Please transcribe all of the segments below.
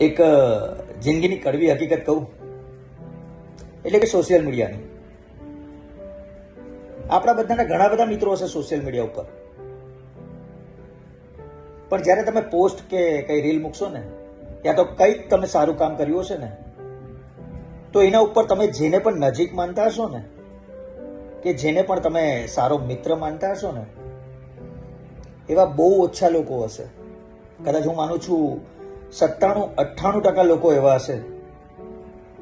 એક જિંદગીની કડવી હકીકત કહું? એટલે કે સોશિયલ મીડિયાની આપણા બધાના ઘણા બધા મિત્રો હશે સોશિયલ મીડિયા ઉપર. પણ જ્યારે તમે પોસ્ટ કે કંઈ રીલ મૂકશો ને, યા તો કંઈક તમે સારું કામ કર્યું હશે ને, તો એના ઉપર તમે જેને પણ નજીક માનતા હશો ને, કે જેને પણ તમે સારો મિત્ર માનતા હશો ને, એવા બહુ ઓછા લોકો હશે. કદાચ હું માનું છું સત્તાણું અઠ્ઠાણું ટકા લોકો એવા હશે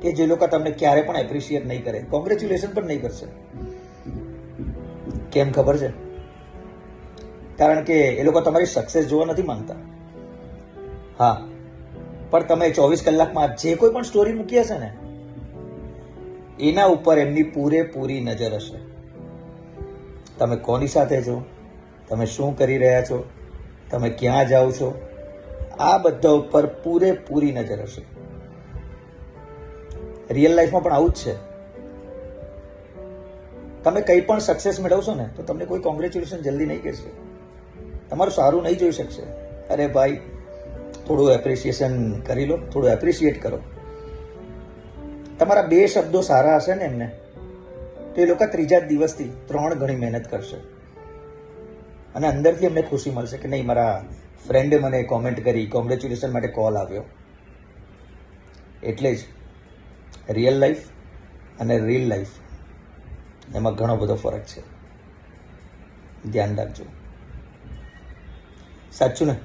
કે જે લોકો તમને ક્યારે પણ એપ્રિશિએટ નહીં કરે. કોંગ્રેચ્યુલેશન પણ નહીં કરશે. કેમ ખબર છે? કારણ કે એ લોકો તમારી સક્સેસ જોવા નથી માંગતા. હા. પણ તમે ચોવીસ કલાકમાં જે કોઈ પણ સ્ટોરી મૂકી હશે ને, એના ઉપર એમની પૂરેપૂરી નજર હશે. તમે કોની સાથે છો? તમે શું કરી રહ્યા છો? તમે ક્યાં જાઓ છો? આ બધા ઉપર પૂરેપૂરી નજર હશે. રિયલ લાઈફમાં પણ આવું જ છે. તમે કંઈ પણ સક્સેસ મેળવશો ને, તો તમને કોઈ કોંગ્રેચ્યુલેશન જલ્દી નહીં કહેશે. તમારું સારું નહીં જોઈ શકશે. અરે ભાઈ, થોડું એપ્રિસિએશન કરી લો, થોડું એપ્રિશિએટ કરો. તમારા બે શબ્દો સારા હશે ને એમને. તો એ લોકો ત્રીજા દિવસથી ત્રણ ગણી મહેનત કરશે. અને અંદરથી એમને ખુશી મળશે કે નહીં, મારા ફ્રેન્ડે મને કોમેન્ટ કરી કોંગ્રેચ્યુલેશન માટે કોલ આવ્યો. એટલે જ રિયલ લાઈફ અને રીલ લાઈફ એમાં ઘણો બધો ફરક છે. ધ્યાન રાખજો. સાચું ને?